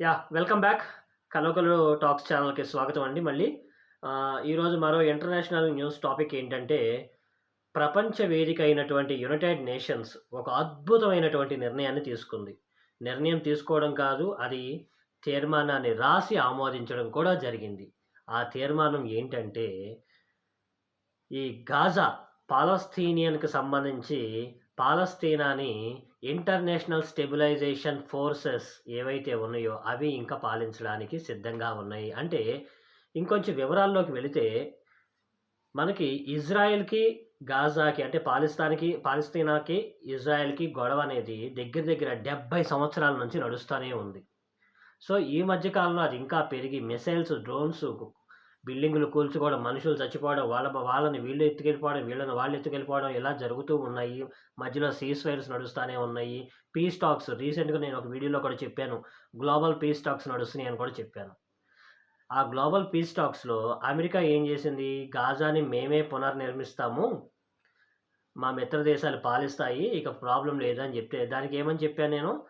Yeah welcome back కలోకలు talks ఛానల్కి స్వాగతం అండి మళ్ళీ. ఈరోజు మరో ఇంటర్నేషనల్ న్యూస్ టాపిక్ ఏంటంటే ప్రపంచ వేదిక అయినటువంటి యునైటెడ్ నేషన్స్ ఒక అద్భుతమైనటువంటి నిర్ణయాన్ని తీసుకుంది. నిర్ణయం తీసుకోవడం కాదు అది తీర్మానాన్ని రాసి ఆమోదించడం కూడా జరిగింది. ఆ తీర్మానం ఏంటంటే ఈ గాజా పాలస్తీనియన్కి సంబంధించి పాలస్తీనాని ఇంటర్నేషనల్ స్టెబిలైజేషన్ ఫోర్సెస్ ఏవైతే ఉన్నాయో అవి ఇంకా పాలించడానికి సిద్ధంగా ఉన్నాయి. అంటే ఇంకొంచెం వివరాల్లోకి వెళితే మనకి ఇజ్రాయెల్కి గాజాకి అంటే పాలిస్తాన్కి పాలస్తీనాకి ఇజ్రాయెల్కి గొడవ అనేది దగ్గర దగ్గర డెబ్బై సంవత్సరాల నుంచి నడుస్తూనే ఉంది. సో ఈ మధ్యకాలంలో అది ఇంకా పెరిగి మిసైల్స్ డ్రోన్స్ బిల్డింగులు కూల్చుకోవడం మనుషులు చచ్చిపోవడం వాళ్ళ వాళ్ళని వీళ్ళు ఎత్తుకెళ్ళిపోవడం వీళ్ళని వాళ్ళు ఎత్తుకెళ్ళిపోవడం ఇలా జరుగుతూ ఉన్నాయి. మధ్యలో సీస్ ఫైర్స్ నడుస్తూనే ఉన్నాయి. పీస్ టాక్స్ రీసెంట్గా నేను ఒక వీడియోలో కూడా చెప్పాను. గ్లోబల్ పీస్ టాక్స్ నడుస్తున్నాయి అని కూడా చెప్పాను. ఆ గ్లోబల్ పీస్ టాక్స్లో అమెరికా ఏం చేసింది? గాజాని మేమే పునర్నిర్మిస్తాము. మా మిత్ర దేశాలు పాలిస్తాయి. ఇక ప్రాబ్లం లేదని చెప్తే దానికి ఏమని చెప్పాను నేను?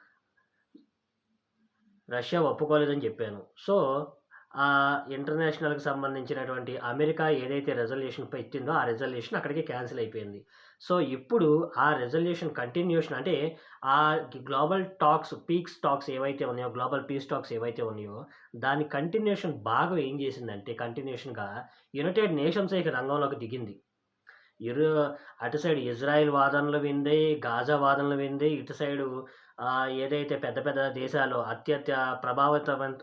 రష్యా ఒప్పుకోలేదని చెప్పాను. సో ఆ ఇంటర్నేషనల్కి సంబంధించినటువంటి అమెరికా ఏదైతే రెజల్యూషన్ పెట్టిందో ఆ రెజల్యూషన్ అక్కడికి క్యాన్సిల్ అయిపోయింది. సో ఇప్పుడు ఆ రెజల్యూషన్ కంటిన్యూషన్ అంటే ఆ గ్లోబల్ టాక్స్ పీక్స్ టాక్స్ ఏవైతే ఉన్నాయో గ్లోబల్ పీస్ టాక్స్ ఏవైతే ఉన్నాయో దాని కంటిన్యూషన్ బాగా ఏం చేసిందంటే కంటిన్యూషన్గా యునైటెడ్ నేషన్స్ ఇక రంగంలోకి దిగింది. ఇరు అటు సైడ్ ఇజ్రాయెల్ వాదనలు వింది గాజా వాదనలు వింది ఇటు సైడు ఏదైతే పెద్ద పెద్ద దేశాలు అత్యంత ప్రభావితమైన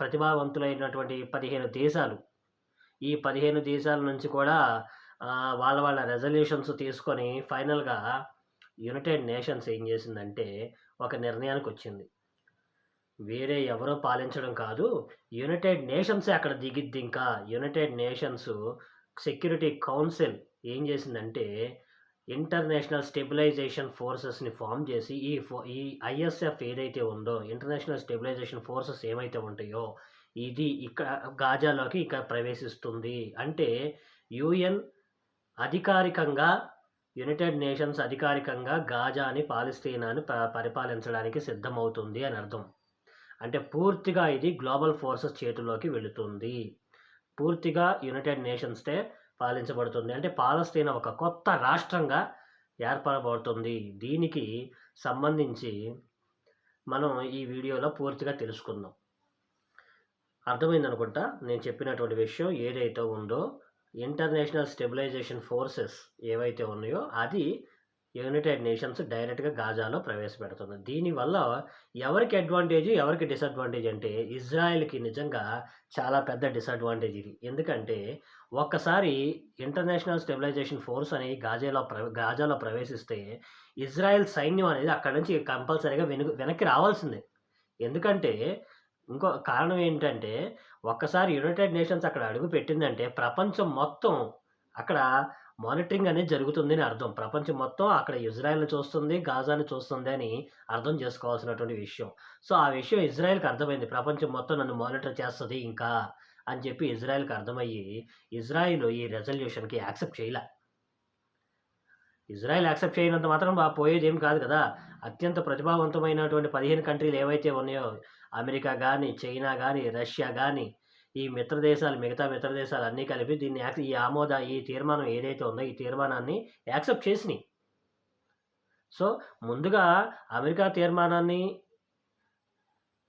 ప్రతిభావంతులైనటువంటి పదిహేను దేశాలు. ఈ పదిహేను దేశాల నుంచి కూడా వాళ్ళ వాళ్ళ రెజల్యూషన్స్ తీసుకొని ఫైనల్గా యునైటెడ్ నేషన్స్ ఏం చేసిందంటే ఒక నిర్ణయానికి వచ్చింది. వేరే ఎవరో పాలించడం కాదు. యునైటెడ్ నేషన్సే అక్కడ దిగిద్ది ఇంకా. యునైటెడ్ నేషన్స్ సెక్యూరిటీ కౌన్సిల్ ఏం చేసిందంటే ఇంటర్నేషనల్ స్టెబిలైజేషన్ ఫోర్సెస్ని ఫామ్ చేసి ఈ ఫో ఈ ఐఎస్ఎఫ్ ఏదైతే ఉందో ఇంటర్నేషనల్ స్టెబిలైజేషన్ ఫోర్సెస్ ఏమైతే ఉంటాయో ఇది ఇక్కడ గాజాలోకి ఇక్కడ ప్రవేశిస్తుంది. అంటే యుఎన్ అధికారికంగా యునైటెడ్ నేషన్స్ అధికారికంగా గాజాని పాలిస్తీనాని ప పరిపాలించడానికి సిద్ధమవుతుంది అని అర్థం. అంటే పూర్తిగా ఇది గ్లోబల్ ఫోర్సెస్ చేతిలోకి వెళుతుంది. పూర్తిగా యునైటెడ్ నేషన్స్తే పాలించబడుతుంది. అంటే పాలస్తీనా ఒక కొత్త రాష్ట్రంగా ఏర్పడబడుతుంది. దీనికి సంబంధించి మనం ఈ వీడియోలో పూర్తిగా తెలుసుకుందాం. అర్థమైంది అనుకుంటా? నేను చెప్పినటువంటి విషయం ఏదైతే ఉందో ఇంటర్నేషనల్ స్టెబిలైజేషన్ ఫోర్సెస్ ఏవైతే ఉన్నాయో అది యునైటెడ్ నేషన్స్ డైరెక్ట్గా గాజాలో ప్రవేశపెడుతుంది. దీనివల్ల ఎవరికి అడ్వాంటేజ్ ఎవరికి డిసడ్వాంటేజ్ అంటే ఇజ్రాయెల్కి నిజంగా చాలా పెద్ద డిసడ్వాంటేజ్ ఇది. ఎందుకంటే ఒక్కసారి ఇంటర్నేషనల్ స్టెబిలైజేషన్ ఫోర్స్ అని గాజాలో ప్ర గాజాలో ప్రవేశిస్తే ఇజ్రాయెల్ సైన్యం అనేది అక్కడ నుంచి కంపల్సరీగా వెనుక వెనక్కి రావాల్సిందే. ఎందుకంటే ఇంకో కారణం ఏంటంటే ఒక్కసారి యునైటెడ్ నేషన్స్ అక్కడ అడుగు పెట్టిందంటే ప్రపంచం మొత్తం అక్కడ మానిటరింగ్ అనేది జరుగుతుంది అని అర్థం. ప్రపంచం మొత్తం అక్కడ ఇజ్రాయెల్ని చూస్తుంది గాజాని చూస్తుంది అని అర్థం చేసుకోవాల్సినటువంటి విషయం. సో ఆ విషయం ఇజ్రాయెల్కి అర్థమైంది. ప్రపంచం మొత్తం నన్ను మానిటర్ చేస్తుంది ఇంకా అని చెప్పి ఇజ్రాయెల్కి అర్థమయ్యి ఇజ్రాయిల్ ఈ రెజల్యూషన్కి యాక్సెప్ట్ చేయలే. ఇజ్రాయెల్ యాక్సెప్ట్ చేయనంత మాత్రం బా పోయేది ఏం కాదు కదా. అత్యంత ప్రతిభావంతమైనటువంటి పదిహేను కంట్రీలు ఏవైతే ఉన్నాయో అమెరికా కానీ చైనా కానీ రష్యా కానీ ఈ మిత్ర దేశాలు మిగతా మిత్ర దేశాలు అన్నీ కలిపి దీన్ని యాక్- ఈ ఆమోద ఈ తీర్మానం ఏదైతే ఉందో ఈ తీర్మానాన్ని యాక్సెప్ట్ చేసినాయి. సో ముందుగా అమెరికా తీర్మానాన్ని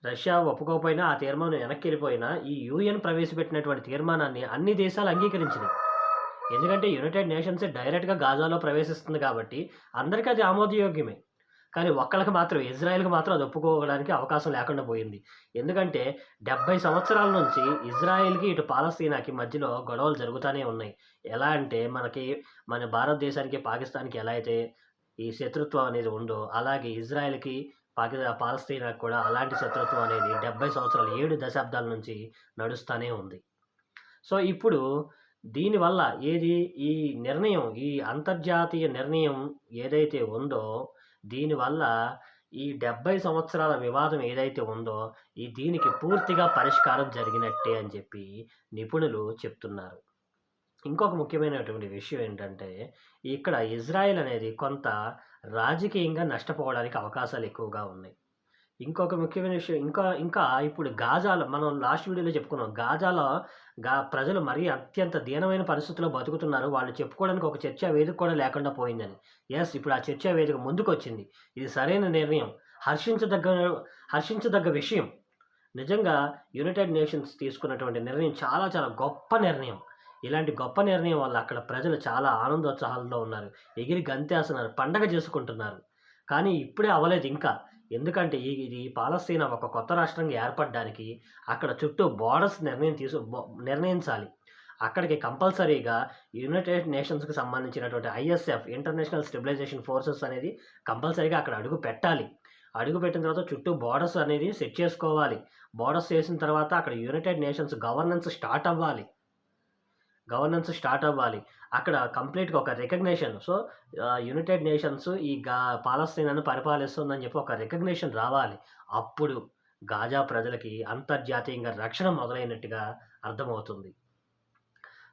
రష్యా ఒప్పుకోకపోయినా ఆ తీర్మానం వెనక్కి వెళ్ళిపోయినా ఈ యూఎన్ ప్రవేశపెట్టినటువంటి తీర్మానాన్ని అన్ని దేశాలు అంగీకరించినాయి. ఎందుకంటే యునైటెడ్ నేషన్స్ డైరెక్ట్గా గాజాలో ప్రవేశిస్తుంది కాబట్టి అందరికీ అది ఆమోదయోగ్యమే. కానీ ఒక్కళ్ళకి మాత్రం ఇజ్రాయెల్కి మాత్రం అది ఒప్పుకోవడానికి అవకాశం లేకుండా పోయింది. ఎందుకంటే డెబ్బై సంవత్సరాల నుంచి ఇజ్రాయెల్కి ఇటు పాలస్తీనాకి మధ్యలో గొడవలు జరుగుతూనే ఉన్నాయి. ఎలా అంటే మనకి మన భారతదేశానికి పాకిస్తాన్కి ఎలా అయితే ఈ శత్రుత్వం అనేది ఉందో అలాగే ఇజ్రాయెల్కి పాకిస్తాన్ పాలస్తీనాకి కూడా అలాంటి శత్రుత్వం అనేది డెబ్బై సంవత్సరాలు ఏడు దశాబ్దాల నుంచి నడుస్తూనే ఉంది. సో ఇప్పుడు దీనివల్ల ఏది ఈ నిర్ణయం ఈ అంతర్జాతీయ నిర్ణయం ఏదైతే ఉందో దీనివల్ల ఈ డెబ్బై సంవత్సరాల వివాదం ఏదైతే ఉందో ఈ దీనికి పూర్తిగా పరిష్కారం జరిగినట్టే అని చెప్పి నిపుణులు చెప్తున్నారు. ఇంకొక ముఖ్యమైనటువంటి విషయం ఏంటంటే ఇక్కడ ఇజ్రాయెల్ అనేది కొంత రాజకీయంగా నష్టపోవడానికి అవకాశాలు ఎక్కువగా ఉన్నాయి. ఇంకొక ముఖ్యమైన విషయం ఇంకా ఇంకా ఇప్పుడు గాజాలో మనం లాస్ట్ వీడియోలో చెప్పుకున్నాం. గాజాలో గా ప్రజలు మరీ అత్యంత దీనమైన పరిస్థితిలో బతుకుతున్నారు. వాళ్ళు చెప్పుకోవడానికి ఒక చర్చా వేదిక కూడా లేకుండా పోయిందని. ఎస్ ఇప్పుడు ఆ చర్చా వేదిక ముందుకొచ్చింది. ఇది సరైన నిర్ణయం. హర్షించదగ్గ హర్షించదగ్గ విషయం. నిజంగా యునైటెడ్ నేషన్స్ తీసుకున్నటువంటి నిర్ణయం చాలా చాలా గొప్ప నిర్ణయం. ఇలాంటి గొప్ప నిర్ణయం వల్ల అక్కడ ప్రజలు చాలా ఆనందోత్సాహాల్లో ఉన్నారు. ఎగిరి గంతేస్తున్నారు. పండగ చేసుకుంటున్నారు. కానీ ఇప్పుడే అవ్వలేదు ఇంకా. ఎందుకంటే ఈ ఇది పాలస్తీనా ఒక కొత్త రాష్ట్రంగా ఏర్పడడానికి అక్కడ చుట్టూ బోర్డర్స్ నిర్ణయం తీసు నిర్ణయించాలి. అక్కడికి కంపల్సరీగా యునైటెడ్ నేషన్స్‌కి సంబంధించినటువంటి ఐఎస్ఎఫ్ ఇంటర్నేషనల్ స్టెబిలైజేషన్ ఫోర్సెస్ అనేది కంపల్సరీగా అక్కడ అడుగు పెట్టాలి. అడుగు పెట్టిన తర్వాత చుట్టూ బోర్డర్స్ అనేది సెట్ చేసుకోవాలి. బోర్డర్స్ చేసిన తర్వాత అక్కడ యునైటెడ్ నేషన్స్ గవర్నెన్స్ స్టార్ట్ అవ్వాలి. గవర్నెన్స్ స్టార్ట్ అవ్వాలి. అక్కడ కంప్లీట్‌గా ఒక రికగ్నేషన్ సో, యునైటెడ్ నేషన్స్ ఈ గా పాలస్తీనాను పరిపాలిస్తుందని చెప్పి ఒక రికగ్నేషన్ రావాలి. అప్పుడు గాజా ప్రజలకి అంతర్జాతీయంగా రక్షణ మొదలైనట్టుగా అర్థమవుతుంది.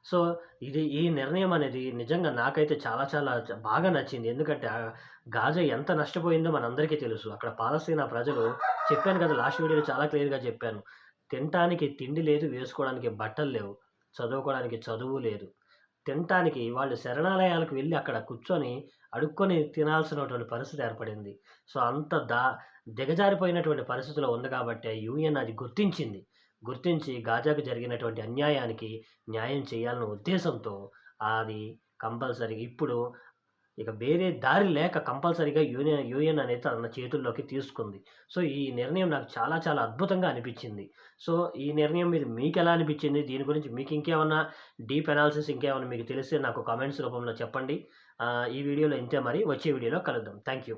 సో, ఇది ఈ నిర్ణయం అనేది నిజంగా నాకైతే చాలా చాలా బాగా నచ్చింది. ఎందుకంటే గాజా ఎంత నష్టపోయిందో మనందరికీ తెలుసు. అక్కడ పాలస్తీనా ప్రజలు చెప్పాను కదా! లాస్ట్ వీడియోలో చాలా క్లియర్‌గా చెప్పాను. తినటానికి తిండి లేదు. వేసుకోవడానికి బట్టలు లేవు. చదువుకోవడానికి చదువు లేదు. తినటానికి వాళ్ళు శరణాలయాలకు వెళ్ళి అక్కడ కూర్చొని అడుక్కొని తినాల్సినటువంటి పరిస్థితి ఏర్పడింది. సో, అంత దా దిగజారిపోయినటువంటి పరిస్థితిలో ఉంది కాబట్టే యూఎన్ అది గుర్తించింది. గుర్తించి గాజాకు జరిగినటువంటి అన్యాయానికి న్యాయం చేయాలన్న ఉద్దేశంతో అది కంపల్సరీ ఇప్పుడు ఇక వేరే దారి లేక కంపల్సరీగా యూనియన్ యూఎన్ అనేది తన చేతుల్లోకి తీసుకుంది. సో, ఈ నిర్ణయం నాకు చాలా చాలా అద్భుతంగా అనిపించింది. సో, ఈ నిర్ణయం మీద ఎలా అనిపించింది? దీని గురించి మీకు ఇంకేమన్నా డీప్ అనాలిసిస్ ఇంకేమన్నా మీకు తెలిస్తే నాకు కామెంట్స్ రూపంలో చెప్పండి. ఈ వీడియోలో ఇంతే మరి. వచ్చే వీడియోలో కలుద్దాం. Thank you.